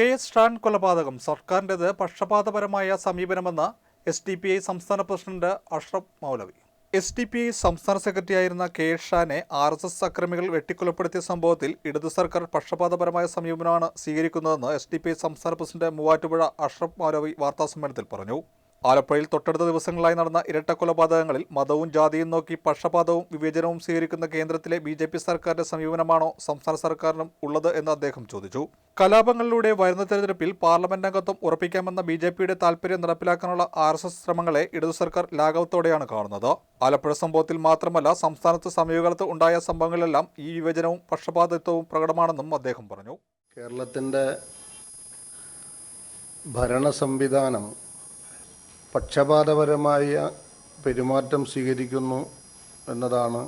K S Shaan കൊലപാതകം സർക്കാരിന്റെത് പക്ഷപാതപരമായ സമീപനമെന്ന് എസ് ഡി പി ഐ സംസ്ഥാന president Ashraf Maulavi. S D P I സംസ്ഥാന സെക്രട്ടറിയായിരുന്ന കെ എസ് ഷാനെ ആർ എസ് എസ് അക്രമികൾ വെട്ടിക്കൊലപ്പെടുത്തിയ സംഭവത്തിൽ ഇടതു സർക്കാർ പക്ഷപാതപരമായ സമീപനമാണ് സ്വീകരിക്കുന്നതെന്ന് എസ് ഡി പി ഐ സംസ്ഥാന പ്രസിഡന്റ് മൂവാറ്റുപുഴ അഷ്റഫ് മൗലവി വാർത്താസമ്മേളനത്തിൽ പറഞ്ഞു. ആലപ്പുഴയിൽ തൊട്ടടുത്ത ദിവസങ്ങളായി നടന്ന ഇരട്ട കൊലപാതകങ്ങളിൽ മതവും ജാതിയും നോക്കി പക്ഷപാതവും വിവേചനവും സ്വീകരിക്കുന്ന കേന്ദ്രത്തിലെ ബി ജെ പി സർക്കാരിന്റെ സമീപനമാണോ സംസ്ഥാന സർക്കാരിനും ഉള്ളത് എന്ന് അദ്ദേഹം ചോദിച്ചു. കലാപങ്ങളിലൂടെ വരുന്ന തെരഞ്ഞെടുപ്പിൽ പാർലമെന്റ് അംഗത്വം ഉറപ്പിക്കാമെന്ന ബി ജെ പിയുടെ താൽപര്യം നടപ്പിലാക്കാനുള്ള ആർ എസ് എസ് ശ്രമങ്ങളെ ഇടതു സർക്കാർ ലാഘവത്തോടെയാണ് കാണുന്നത്. ആലപ്പുഴ സംഭവത്തിൽ മാത്രമല്ല സംസ്ഥാനത്ത് സമീപകാലത്ത് ഉണ്ടായ സംഭവങ്ങളിലെല്ലാം ഈ വിവേചനവും പക്ഷപാതിത്വവും പ്രകടമാണെന്നും അദ്ദേഹം പറഞ്ഞു. കേരളത്തിന്റെ ഭരണ സംവിധാനം പക്ഷപാതപരമായ പെരുമാറ്റം സ്വീകരിക്കുന്നു എന്നതാണ്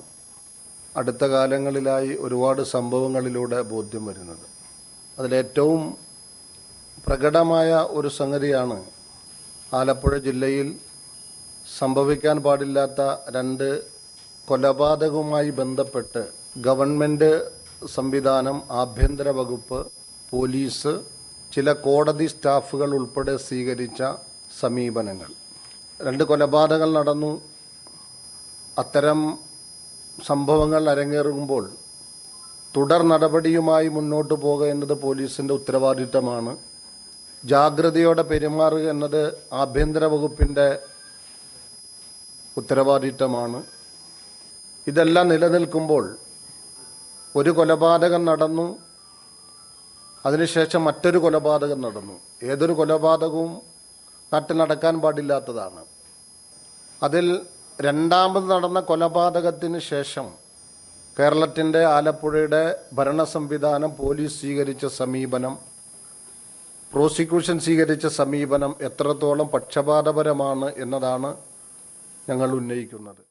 അടുത്ത കാലങ്ങളിലായി ഒരുപാട് സംഭവങ്ങളിലൂടെ ബോധ്യം വരുന്നത്. അതിലേറ്റവും പ്രകടമായ ഒരു സംഗതിയാണ് ആലപ്പുഴ ജില്ലയിൽ സംഭവിക്കാൻ പാടില്ലാത്ത രണ്ട് കൊലപാതകവുമായി ബന്ധപ്പെട്ട് ഗവൺമെന്റ് സംവിധാനം ആഭ്യന്തര വകുപ്പ് പോലീസ് ചില കോടതി സ്റ്റാഫുകൾ ഉൾപ്പെടെ സ്വീകരിച്ച സമീപനങ്ങൾ. രണ്ട് കൊലപാതകങ്ങൾ നടന്നു. അത്തരം സംഭവങ്ങൾ അരങ്ങേറുമ്പോൾ തുടർ നടപടിയുമായി മുന്നോട്ട് എന്നത് പോലീസിന്റെ ഉത്തരവാദിത്തമാണ്. ജാഗ്രതയോടെ പെരുമാറുക എന്നത് ആഭ്യന്തര വകുപ്പിന്റെ ഉത്തരവാദിത്തമാണ്. ഇതെല്ലാം നിലനിൽക്കുമ്പോൾ ഒരു കൊലപാതകം നടന്നു. അതിനുശേഷം മറ്റൊരു കൊലപാതകം നടന്നു. ഏതൊരു കൊലപാതകവും നാട്ടിൽ നടക്കാൻ പാടില്ലാത്തതാണ്. അതിൽ രണ്ടാമത് നടന്ന കൊലപാതകത്തിന് ശേഷം കേരളത്തിന്റെ ആലപ്പുഴയുടെ ഭരണ സംവിധാനം പോലീസ് സ്വീകരിച്ച സമീപനം പ്രോസിക്യൂഷൻ സ്വീകരിച്ച സമീപനം എത്രത്തോളം പക്ഷപാതപരമാണ് എന്നതാണ് ഞങ്ങൾ ഉന്നയിക്കുന്നത്.